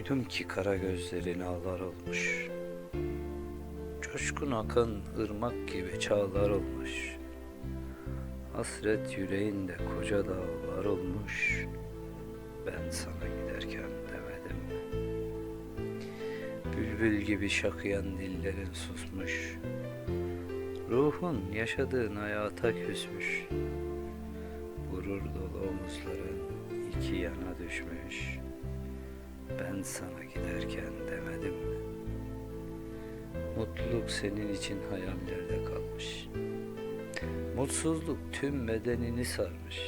Duydum ki kara gözlerin ağlar olmuş. Coşkun akan ırmak gibi çağlar olmuş. Hasret yüreğinde koca dağlar olmuş. Ben sana giderken demedim mi? Bülbül gibi şakıyan dillerin susmuş. Ruhun yaşadığın hayata küsmüş. Gurur dolu omuzların iki yana düşmüş. Ben sana giderken demedim mi? Mutluluk senin için hayallerde kalmış. Mutsuzluk tüm bedenini sarmış.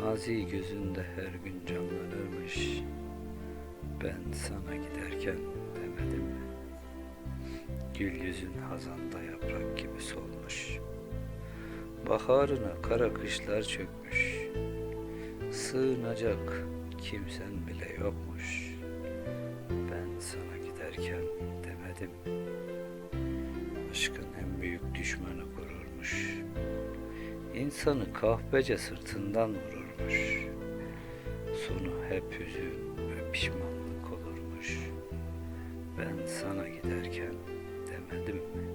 Mazi gözünde her gün canlanırmış. Ben sana giderken demedim mi? Gül yüzün hazanda yaprak gibi solmuş. Baharına kara kışlar çökmüş. Sığınacak kimsen bile yokmuş. Ben sana giderken demedim. Aşkın en büyük düşmanı gururmuş. İnsanı kahpece sırtından vururmuş. Sonu hep hüzün ve pişmanlık olurmuş. Ben sana giderken demedim mi?